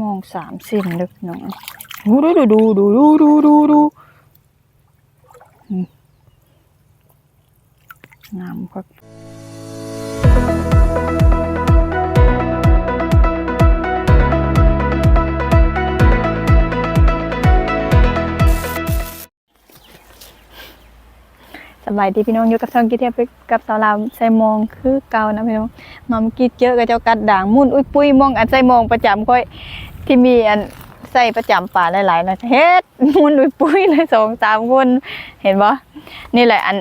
มองสามเส้นลึกหน่อยดูดูดูดูดูดูดูดูอืมงามครับ สบายดีพี่น้องอยู่กับช่องกิเทียบกับสาวลาวใส่มองคือเก่านะพี่น้องมามกี้เจอะกับเจ้ากัดด่างมุ่นอุ้ยปุ้ยมองอันใส่มองประจำค่อยที่มีอันใส่ประจำป่าหลายๆนะเฮ็ดมุ่นอุ้ยปุ้ยเลยสองสามคนเห็นบ่นี่แหละอัน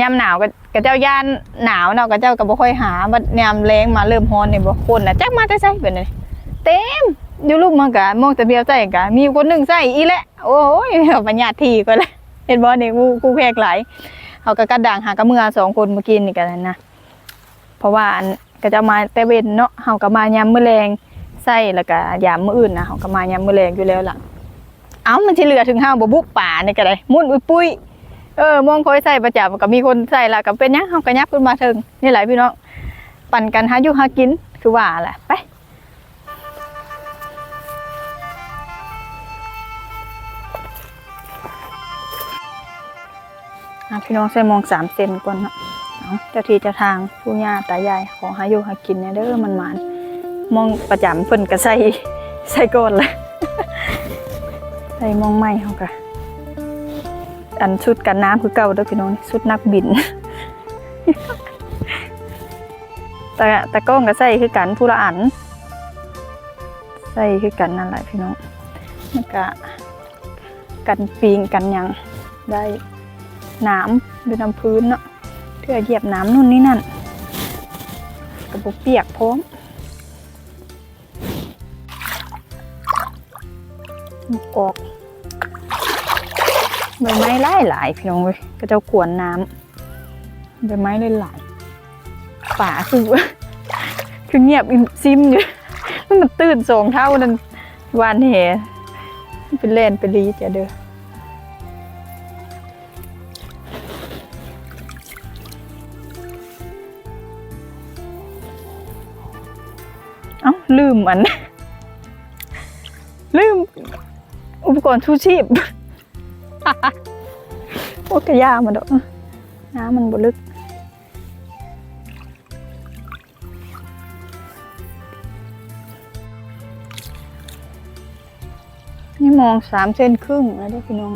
ยามหนาวกับเจ้าย่านหนาวเนาะกับเจ้าก็บ่ค่อยหาบัดยามแรงมาเริ่มร้อนนี่บ่คนน่ะจักมาแต่ใส่เป็นนี่เต็มอยู่ลูกมันก็มองแต่เบียวใส่ก็มีคนหนึงใส่อีแหละโอ้ยปัญญาทีก็เลยเห็นบ่นี่กูกูแพกหลาย เขาก็กระด่างหากระเมือสองคนมื่อกี้นี่กันนะเพราะว่าอันก็จะมาแต่เว้นเนาะเขาก็มายามมื้อแรงใส่แล้วก็ยามมื้ออื่นนะเขาก็มายามมื้อแรงอยู่แล้วล่ะเอ้ามันสิเหลือถึงห้าบ่บุกป่านี่ก็ได้มุ่นอุ้ยปุ้ยเออมองคอยใส่ประจำก็มีคนใส่ละก็เป็นยังเฮาก็ยับขึ้นมาถึงนี่แหละพี่น้องปั่นกันหาอยู่หากินคือว่าแหละไป พี่น้องใส่มองสามเซนก่อนเนาะเจ้าที่เจ้าทางผู้ย่าตายายขอหาอยู่หากินเนี่ยเด้อมันหมานมองประจำเพิ่นก็ใส่ใส่ก้อนเลยใส่มองไม่เขาก็อันชุดกันน้ำคือเก่าเด้อพี่น้องชุดนักบินแต่แต่กล้องก็ใส่คือกันผู้ละอันใส่คือกันนั่นแหละพี่น้องมันก็กันปีงกันยังได้ น้ำอยู่น้ำพื้นเนาะเพื่อเหยียบน้ำนู่นนี่นั่นกระปุกเปียกพร้อมกอกใบไม้หลายหลายพี่น้องเว้ยก็จะกวนน้ำใบไม้เลยหลายป่าคือคือเงียบอิมซิมอยู่มันตื่นสองเท่านั้นวานเหเป็นเล่นเป็นรีจะเด้อ อ้าลืมอัน ลืม อุปกรณ์ชูชีพโอ้กระยามาดอกน้ำมันบลึกนี่มองสามเส้นครึ่งแล้วด้พี่น้อง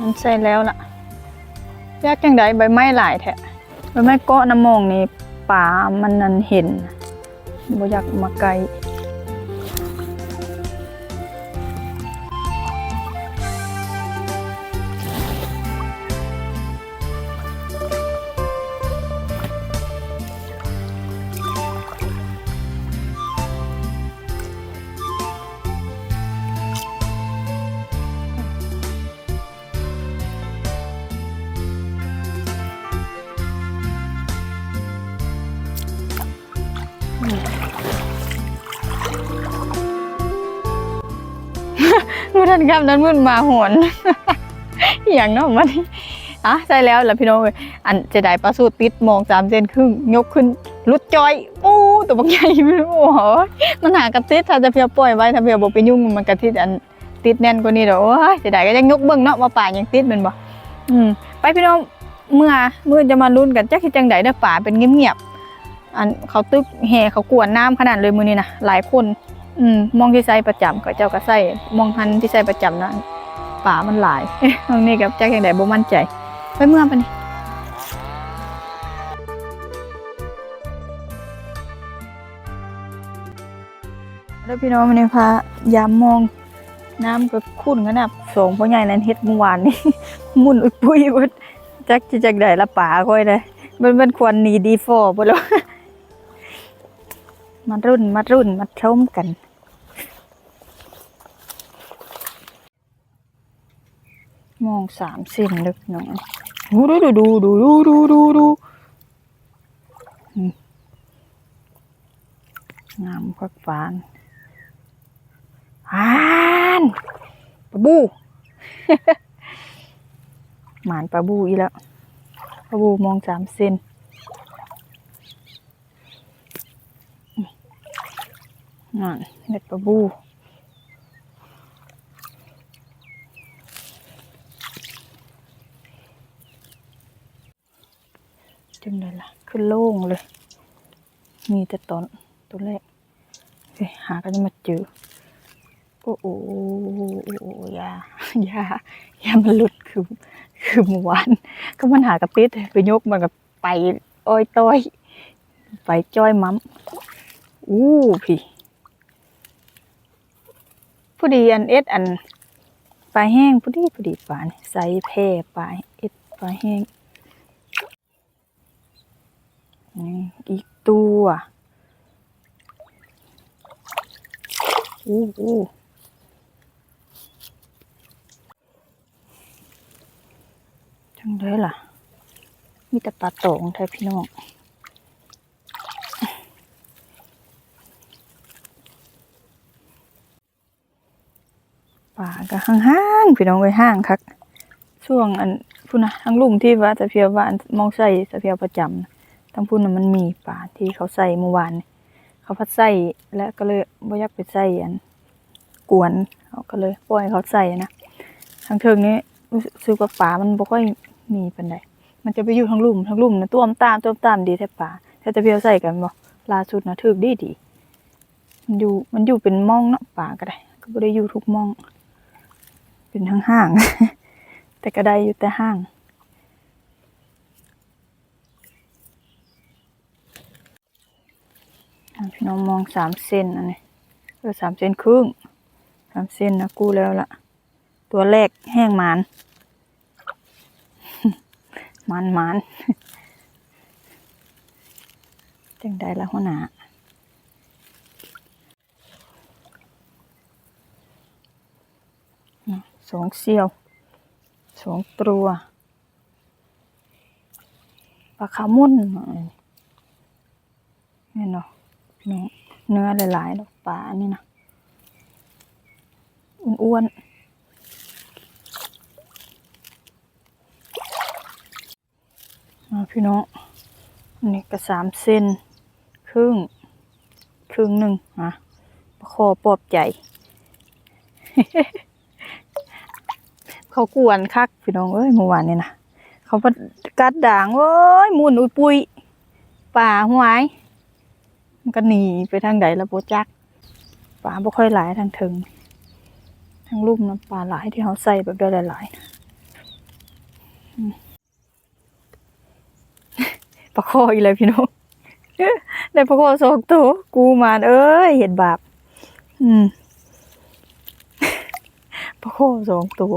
มันใส่แล้วล่ะ ยากจังไดใบไม้หลายแท้ใบไม้เกาะน้ำมองนี่ป่ามันนันเห็น บ่อยากมาไกล มื่อทันคำนั้นมันมาหวนอย่างเนอกมันอะใช่แล้วแล่ะพี่น้องเอ้ยอันจะได้ปลาสูตรติดมองสามเซนครึ่งยกขึ้นรุดจอยโอ้ตัวบักใหญ่ไม่รู้โอ้โหมันหากระติดถ้าจะเพียวปล่อยไว้ถ้าเพียวบอกไปยุ่งมันกระติดอันติดแน่นกว่านี้เด้อโอ้ยจะได้ก็ยังยกเบิ้งเนาะมาป่ายังติดมันบ่อืมไปพี่น้องเมื่อเมื่อจะมาลุ้นกันจักสิจังไดเด้อป่าเป็นเงียบๆอันเขาตึกแห่เขากวนน้ำขนาดเลยมือนี้นะหลายคน อืมมองที่ใส่ประจำก็เจ้าก็ใส่มองทันที่ใส่ประจำนะป่ามันหลายตรงนี้กับแจ็คอย่างไดบ่มั่นใจ ไปเมื่อปะนี่แล้วพี่น้องมันนี่พายามมองน้ำก็ขุ่นขนาดสองพ่อใหญ่นั้นเฮ็ดเมื่อวานนี่มุ่นอุยปุยเบดจักจะจักได้ละป่าค่อยเลยมันมันควรหนีดีฟอร์บ่แล้ว มารุ่นมารุ่นมาชมกัน มองสามเส้นลึกหน่อยดูดูดูดูดูดูดูดูอืมงามพักฟานอ่านปลาบูหมานปลาบูอีแล้วปลาบูมองสามเส้น นั่นเล็ดปลาบูจนเลยล่ะขึ้นโล่งเลย มีแต่ต้นตัวแรกเหาก็จะมาเจอโอ้โหยายายามันหลุดคือ คือมื่วนก็มันหากระปิดไปยกมันกับไปอ้อยต้อย ไปจ้อยมั้มอู้พี่ ผู้ดีอันเอ็ดอันปลาแห้งผู้ดีผู้ดีปลาใส่แพร่ปลาเอ็ดปลาแห้งอีกตัวอู้อู้จังเลยล่ะ มีแต่ปลาโตงแท้พี่น้อง ป่าก็ห้างๆพี่น้องไว้ห้างคักช่วงอันพุ่นนะทั้งลุ่มที่ว่าสะเพียวว่าอันมองใส่สะเพียวประจำนะทั้งพุ่นน่ะมันมีป่าที่เขาใส่เมื่อวานเขาพัดใส่แล้วก็เลยบ่อยากไปใส่อันกวนเขาก็เลยปล่อยเขาใส่นะทางเทิงนี้รู้สึกว่าป่ามันบ่ค่อยมีปานใดมันจะไปอยู่ทางลุ่มทางลุ่มนะต้วมตามต้วมตามดีแท้ป่าถ้าจะเพียวใส่กันบ่ล่าสุดนะถึกดีดีมันอยู่มันอยู่เป็นม่องเนาะป่าก็ได้ ก็บ่ได้อยู่ทุกม่อง เป็นห้างห้างๆ แต่ก็ได้อยู่แต่ห้าง พี่น้องมองสามเซนอันนี้เออสามเซนครึ่งสามเซนนะกู้แล้วล่ะ ตัวแรกแห้งหมานมานมานจังได้ละหัวหน้าอะ สองเซียวสองตัวปลาคามุนนี่เนาะเนาะเนื้อหลายๆดอกปลาอันนี่นะอ้วนๆมาพี่น้องนนี้ก็สามเซนครึ่งครึ่งหนึ่งอะประคอปอบใจ เขากวนคักพี่น้องเอ้ยเมื่อวานนี่นะเขาประกัดด่างเอ้ยมุนอุยปุยป่าหวายมันก็หนีไปทางใดแล้วโบจักป่าบ่ค่อยหลายทางถึงทางลุ่มน้ำป่าหลายที่เขาใส่แบบเดียวหลายๆปลาคออีกเลยพี่น้องได้ปลาคอสองตัวกูมานเอ้ยเห็นบาป อืมปลาคอสองตัว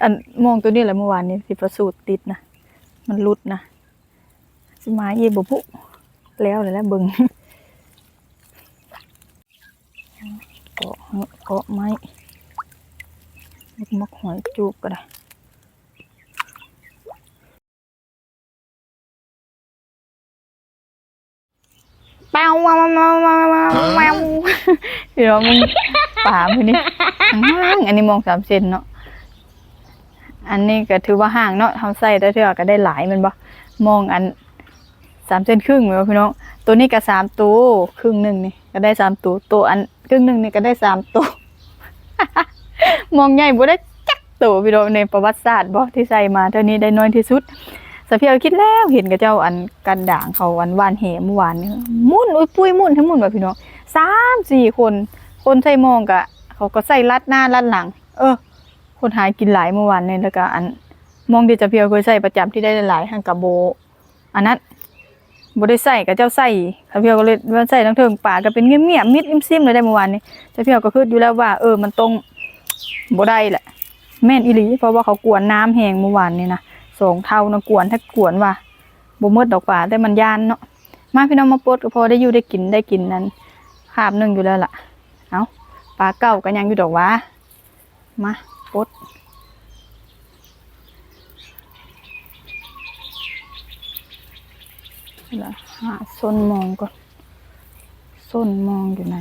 อันมองตัวนี้แหละเมื่อวานนี้สิประสูตรติดนะ มันหลุดนะสมาเยบพุแล้วเลยแล้วเบิงเกาะเกาะไม้ลูกมกหอยจูบก็ได้เป้าว้าวว้าวว้าวว้าวเดี๋ยวมึงป่าไปนี่ห่างอันนี้มองสามเซนเนาะ อันนี้ก็ถือว่าห่างเนาะทำใส่แต่เทื่อก็ได้หลายมันบ่มองอันสามเซนครึ่งเลยพี่น้อง ตัวนี้ก็สามตัวครึ่งหนึ่งนี่ก็ได้สามตัวตัวอันครึ่งหนึ่งนี่ก็ได้สามตัวมองใหญ่บ่ได้จักตัวพี่น้องในประวัติศาสตร์บ่ที่ใส่มาเท่านี้ได้น้อยที่สุดสเพียวคิดแล้วเห็นกับเจ้าอันกันด่างเขาวันวานเหเมื่อวานนี่มุ่นอุ้ยปุ้ยมุ่นทั้งมุ่นว่าพี่น้องสามสี่คน คนใส่มองกะเขาก็ใส่ลัดหน้าลัดหลัง เออ คนหายกินหลายเมื่อวานนี่แล้วก็อันมองที่จะเพียวเคยใส่ประจำที่ได้หลายๆหังกับโบ อันนั้นโบได้ใส่กับเจ้าใส่เขาเพียวก็เลยว่าใส่ทั้งเทิงป่าก็เป็นเงียบๆมิดอิมซิมเลยได้เมื่อวานนี้เจ้าเพียวก็คืออยู่แล้วว่า เออมันตรงโบได้แหละแม่นอีหลีเพราะว่าเขากวนน้ำแห้งเมื่อวานนี่นะสองเท่านะกวนถ้ากวนว่าบ่หมดดอกป่าแต่มันยานเนาะมาพี่น้องมาปดก็พอได้อยู่ได้กินได้กินนั้นคาบหนึงอยู่แล้วล่ะ เอาปลาเก่าก็ยังอยู่ดอกว่ามา ปลดละหาส้นมองก่อนส้นมองอยู่ไหน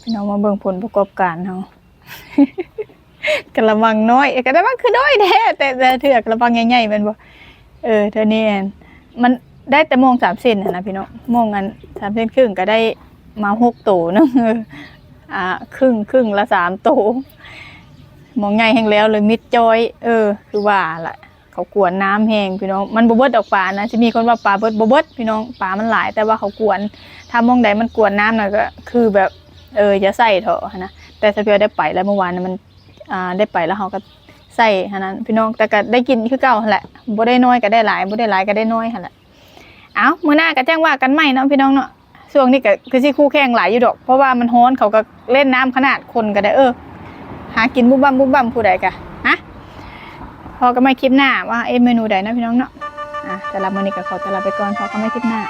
พี่น้องมาเบิ่งผลประกอบการเฮา กระมังน้อยกระมังคือน้อยแท้แต่แต่เถือกระมังใหญ่ๆมันบ่เออเท่านี้มันได้แต่มงสามเซนนนะพี่น้องมงอันสามเซนครึ่งก็ได้มาหกโตวนึงเอออ่าครึ่งครึ่งละสามโตวมองใหญ่แห้งแล้วเลยมิดจอย เออ คือว่าละเขากวนน้ำแห้งพี่น้องมันบ่เบิดดอกปลานะจะมีคนว่าปลาเบิดบ่เบิดพี่น้องปลามันหลาย แต่ว่าเขากวนถ้ามองใดมันกวนน้ำหน่อยก็ คือแบบ เอออย่าใส่เถอะนะ แต่สเปียวได้ไปแล้วเมื่อวานน่ะมันอ่าได้ไปแล้วเขาก็ใส่หันนั้นพี่น้องแต่ก็ได้กินคือเก่าแหละบ่ได้น้อยก็ได้หลายบ่ได้หลายก็ได้น้อยหั่นแหละเอ้ามื้อหน้าก็แจ้งว่ากันใหม่เนาะพี่น้องเนาะช่วงนี้ก็คือสิคู่แข่งหลายอยู่ดอก เพราะว่ามันร้อนเขาก็เล่นน้ำขนาดคนก็ได้เออ หากินบุ้มบั่มบุ้มบั่มผู้ใดกะฮะพอก็ไม่คลิปหน้าว่าเอ๊ะเมนูใดนะพี่น้องเนาะอะแต่ละมื้อนี้ก็ขอตัวลาไปก่อนพอก็ไม่คลิปหน้า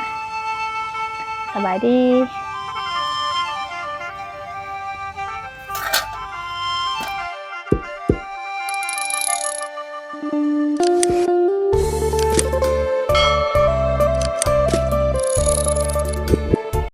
สบายดี